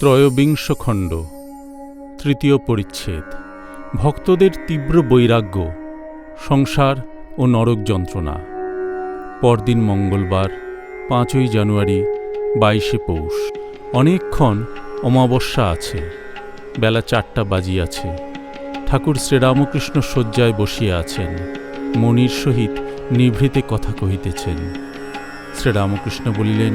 ত্রয়োবিংশ খণ্ড, তৃতীয় পরিচ্ছেদ। ভক্তদের তীব্র বৈরাগ্য, সংসার ও নরক যন্ত্রণা। পরদিন মঙ্গলবার, পাঁচই জানুয়ারি, বাইশে পৌষ। অনেকক্ষণ অমাবস্যা আছে, বেলা চারটা বাজিয়াছে ঠাকুর শ্রীরামকৃষ্ণ শয্যায় বসিয়া আছেন, মনির সহিত নিভৃতে কথা কহিতেছেন। শ্রীরামকৃষ্ণ বলিলেন,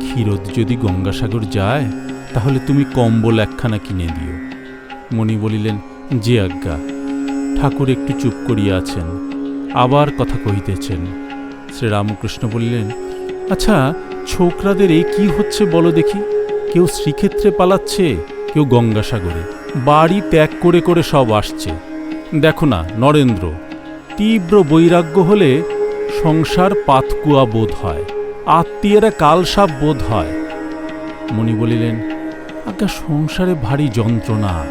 ক্ষীরোদ যদি গঙ্গাসাগর যায় তাহলে তুমি কম্বল একখানা কিনে দিও। মণি বলিলেন, যে আজ্ঞা, ঠাকুর একটু চুপ করিয়া আছেন, আবার কথা কহিতেছেন। শ্রীরামকৃষ্ণ বলিলেন আচ্ছা ছোকরাদের এই কি হচ্ছে বলো দেখি? কেউ শ্রীক্ষেত্রে পালাচ্ছে, কেউ গঙ্গাসাগরে। বাড়ি ত্যাগ করে করে সব আসছে। দেখো না, নরেন্দ্র, তীব্র বৈরাগ্য হলে সংসার পাতকুয়া বোধ হয়, আত্মীয়রা কালসাপ বোধ হয়। মণি বলিলেন আজ্ঞা সংসারে ভারী যন্ত্রণা।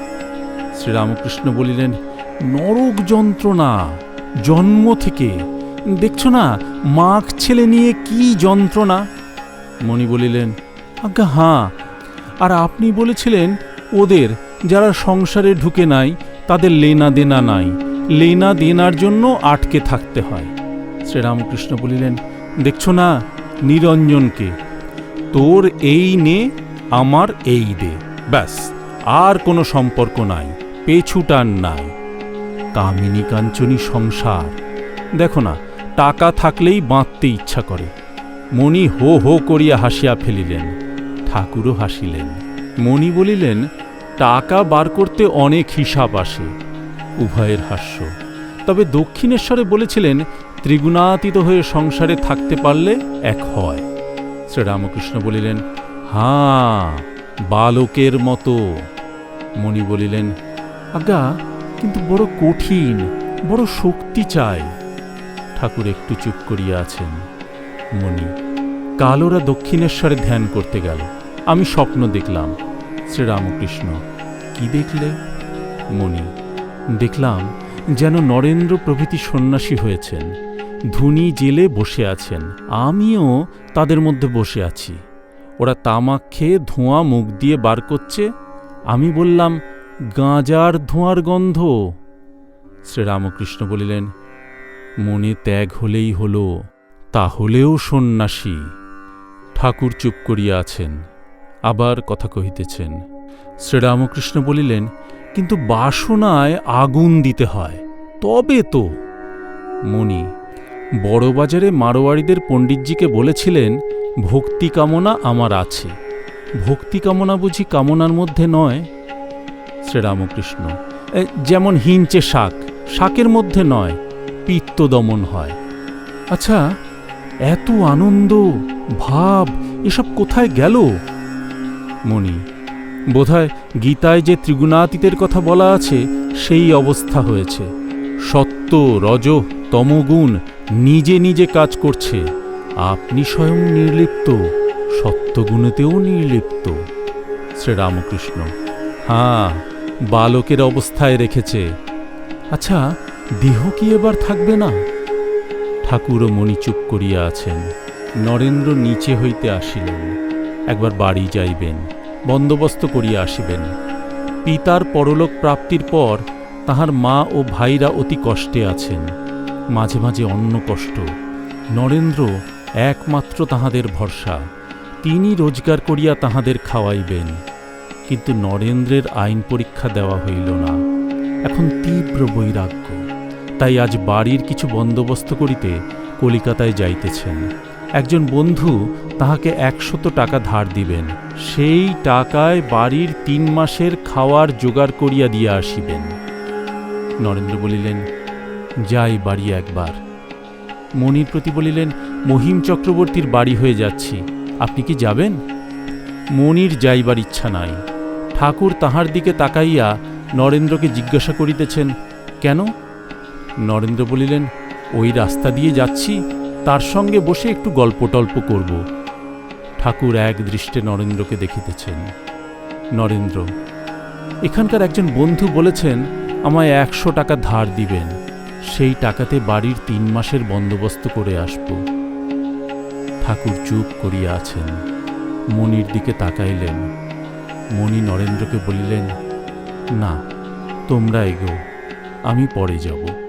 শ্রীরামকৃষ্ণ বলিলেন, নরক যন্ত্রণা, জন্ম থেকে। দেখছ না মাখ ছেলে নিয়ে কি যন্ত্রণা? মণি বলিলেন, আজ্ঞা, হাঁ। আর আপনি বলেছিলেন, ওদের যারা সংসারে ঢুকে নাই, তাদের লেনা দেনা নাই। লেনা দেনার জন্য আটকে থাকতে হয়। শ্রীরামকৃষ্ণ বলিলেন, দেখছ না, নিরঞ্জনকে, তোর এই নে আমার এই দে। ব্যাস, আর কোনো সম্পর্ক নাই পেছুটান নাই। কামিনী কাঞ্চনী সংসার। দেখো না, টাকা থাকলেই বাঁধতে ইচ্ছা করে। মণি হো হো করিয়া হাসিয়া ফেলিলেন, ঠাকুরও হাসিলেন। মণি বলিলেন, টাকা বার করতে অনেক হিসাব আসে, উভয়ের হাস্য। তবে দক্ষিণেশ্বরে বলেছিলেন, ত্রিগুণাতীত হয়ে সংসারে থাকতে পারলে এক হয়। শ্রীরামকৃষ্ণ বলিলেন হাঁ, বালকের মতো। মণি বলিলেন, আজ্ঞা, কিন্তু বড় কঠিন, বড় শক্তি চাই। ঠাকুর একটু চুপ করিয়া আছেন। মণি কাল ওরা দক্ষিণেশ্বরে ধ্যান করতে গেল। আমি স্বপ্ন দেখলাম। শ্রীরামকৃষ্ণ, কি দেখলে? মণি, দেখলাম যেন নরেন্দ্র প্রভৃতি সন্ন্যাসী হয়েছেন। ধুনি জেলে বসে আছেন। আমিও তাদের মধ্যে বসে আছি। ওরা তামাক খেয়ে ধোঁয়া মুখ দিয়ে বার করছে। আমি বললাম, গাঁজার ধোঁয়ার গন্ধ। শ্রীরামকৃষ্ণ বলিলেন, মনে ত্যাগ হলেই হলো, তাহলেও সন্ন্যাসী। ঠাকুর চুপ করিয়া আছেন, আবার কথা কহিতেছেন। শ্রীরামকৃষ্ণ বলিলেন, কিন্তু বাসনায় আগুন দিতে হয়, তবে তো। মণি, বড়বাজারে মারোয়াড়িদের পণ্ডিতজিকে বলেছিলেন ভক্তি কামনা আমার আছে। ভক্তি কামনা বুঝি কামনার মধ্যে নয়, শ্রীরামকৃষ্ণ। যেমন হিঞ্চে শাক, শাকের মধ্যে নয়, পিত্ত দমন হয়। আচ্ছা এত আনন্দ, ভাব, এসব কোথায় গেল? মণি, বোধহয় গীতায় যে ত্রিগুণাতীতের কথা বলা আছে, সেই অবস্থা হয়েছে। সত্য, রজ, তমগুণ, নিজে নিজে কাজ করছে। আপনি স্বয়ং নির্লিপ্ত, সত্যগুণেতেও নির্লিপ্ত, শ্রীরামকৃষ্ণ। হ্যাঁ বালকের অবস্থায় রেখেছে। আচ্ছা দেহ কি এবার থাকবে না? ঠাকুর ও মণি চুপ করিয়া আছেন। নরেন্দ্র নিচে হইতে আসিলেন। একবার বাড়ি যাইবেন, বন্দোবস্ত করিয়া আসিবেন। পিতার পরলোক প্রাপ্তির পর তাহার মা ও ভাইরা অতি কষ্টে আছেন। মাঝে মাঝে অন্য কষ্ট। নরেন্দ্র একমাত্র তাহাদের ভরসা তিনি রোজগার করিয়া তাহাদের খাওয়াইবেন। কিন্তু নরেন্দ্রের আইন পরীক্ষা দেওয়া হইল না। এখন তীব্র বৈরাগ্য। তাই আজ বাড়ির কিছু বন্দোবস্ত করিতে কলিকাতায় যাইতেছেন। একজন বন্ধু তাহাকে একশত টাকা ধার দিবেন। সেই টাকায় বাড়ির তিন মাসের খাওয়ার জোগাড় করিয়া দিয়া আসিবেন। নরেন্দ্র বলিলেন, যাই বাড়ি একবার। মণির প্রতি বলিলেন মহিম চক্রবর্তীর বাড়ি হয়ে যাচ্ছি। আপনি কি যাবেন? মনির যাইবার ইচ্ছা নাই। ঠাকুর তাহার দিকে তাকাইয়া নরেন্দ্রকে জিজ্ঞাসা করিতেছেন, কেন? নরেন্দ্র বলিলেন, ওই রাস্তা দিয়ে যাচ্ছি, তার সঙ্গে বসে একটু গল্প টল্প করব। ঠাকুর এক দৃষ্টে নরেন্দ্রকে দেখিতেছেন। নরেন্দ্র, এখানকার একজন বন্ধু বলেছেন, আমায় একশো টাকা ধার দিবেন। সেই টাকাতে বাড়ির তিন মাসের বন্দোবস্ত করে আসব। ঠাকুর চুপ করিয়া আছেন। মনির দিকে তাকাইলেন। মণি নরেন্দ্রকে বলিলেন, না তোমরা এগো আমি পরে যাব।